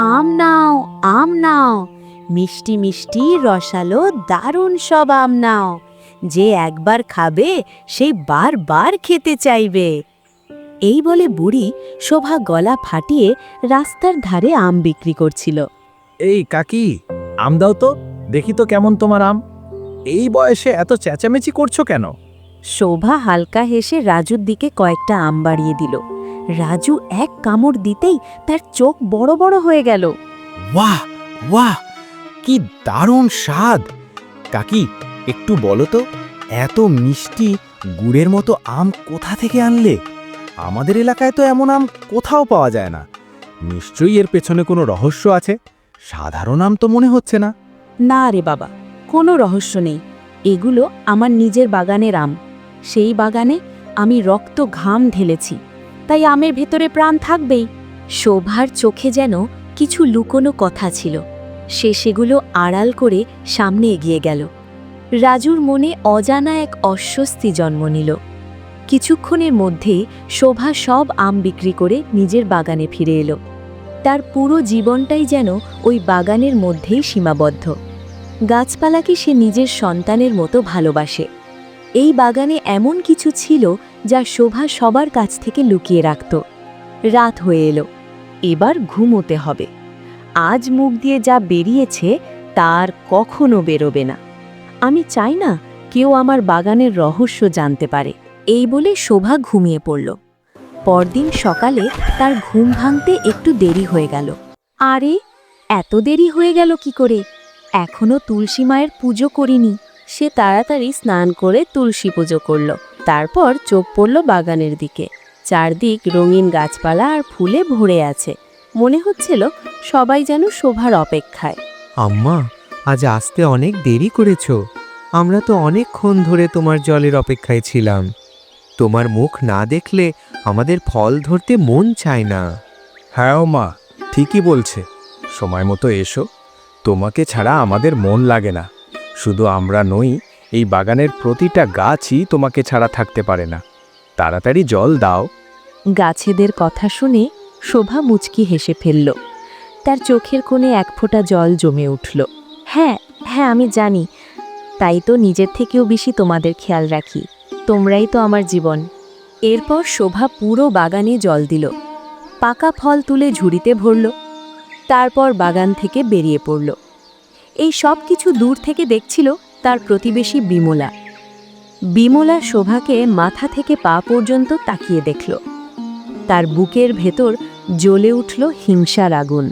আম নাও আম নাও। মিষ্টি মিষ্টি রসালো দারুণ সব আম নাও। যে একবার খাবে সেই বারবার খেতে চাইবে। এই বলে বুড়ি শোভা গলা ফাটিয়ে রাস্তার ধারে আম বিক্রি করছিল। এই কাকি আম দাও তো দেখি তো কেমন তোমার আম। এই বয়সে এত চেঁচামেচি করছ কেন? শোভা হালকা হেসে রাজুর দিকে কয়েকটা আম বাড়িয়ে দিল। রাজু এক কামড় দিতেই তার চোখ বড় বড় হয়ে গেল। বাহ বাহ কি দারুণ স্বাদ! কাকি একটু বলো তো এত মিষ্টি গুড়ের মতো আম কোথা থেকে আনলে? আমাদের এলাকায় তো এমন আম কোথাও পাওয়া যায় না। নিশ্চয়ই এর পেছনে কোনো রহস্য আছে। সাধারণ আম তো মনে হচ্ছে না। না রে বাবা কোনো রহস্য নেই। এগুলো আমার নিজের বাগানের আম। সেই বাগানে আমি রক্ত ঘাম ঢেলেছি। তাই আমের ভেতরে প্রাণ থাকবেই। শোভার চোখে যেন কিছু লুকোনো কথা ছিল। সে সেগুলো আড়াল করে সামনে এগিয়ে গেল। রাজুর মনে অজানা এক অস্বস্তি জন্ম নিল। কিছুক্ষণের মধ্যেই শোভা সব আম বিক্রি করে নিজের বাগানে ফিরে এলো। তার পুরো জীবনটাই যেন ওই বাগানের মধ্যেই সীমাবদ্ধ। গাছপালাকে সে নিজের সন্তানের মতো ভালোবাসে। এই বাগানে এমন কিছু ছিল যা শোভা সবার কাছ থেকে লুকিয়ে রাখত। রাত হয়ে এলো। এবার ঘুমোতে হবে। আজ মুখ দিয়ে যা বেরিয়েছে, তার কখনো বেরোবে না। আমি চাই না কেউ আমার বাগানের রহস্য জানতে পারে। এই বলে শোভা ঘুমিয়ে পড়ল। পরদিন সকালে তার ঘুম ভাঙতে একটু দেরি হয়ে গেল। আরে, এত দেরি হয়ে গেল কি করে? এখনও তুলসী মায়ের পুজো করিনি। সে তাড়াতাড়ি স্নান করে তুলসী পুজো করল। তারপর চোখ পড়ল বাগানের দিকে। চারদিক রঙিন গাছপালা আর ফুলে ভরে আছে। মনে হচ্ছিল সবাই যেন শোভার অপেক্ষায়। আম্মা আজ আসতে অনেক দেরি করেছ। আমরা তো অনেকক্ষণ ধরে তোমার জলের অপেক্ষায় ছিলাম। তোমার মুখ না দেখলে আমাদের ফল ধরতে মন চায় না। হ্যাঁ ও মা ঠিকই বলছে। সময় মতো এসো। তোমাকে ছাড়া আমাদের মন লাগে না। শুধু আমরা নই, এই বাগানের প্রতিটা গাছই তোমাকে ছাড়া থাকতে পারে না। তাড়াতাড়ি জল দাও। গাছেদের কথা শুনে শোভা মুচকি হেসে ফেলল। তার চোখের কোণে এক ফোঁটা জল জমে উঠল। হ্যাঁ হ্যাঁ আমি জানি। তাই তো নিজের থেকেও বেশি তোমাদের খেয়াল রাখি। তোমরাই তো আমার জীবন। এরপর শোভা পুরো বাগানে জল দিল। পাকা ফল তুলে ঝুড়িতে ভরল। তারপর বাগান থেকে বেরিয়ে পড়ল। এই সব কিছু দূর থেকে দেখছিল তার প্রতিবেশী বিমলা। বিমলা শোভাকে মাথা থেকে পা পর্যন্ত তাকিয়ে দেখল। তার বুকের ভেতর জ্বলে উঠল হিংসার আগুন।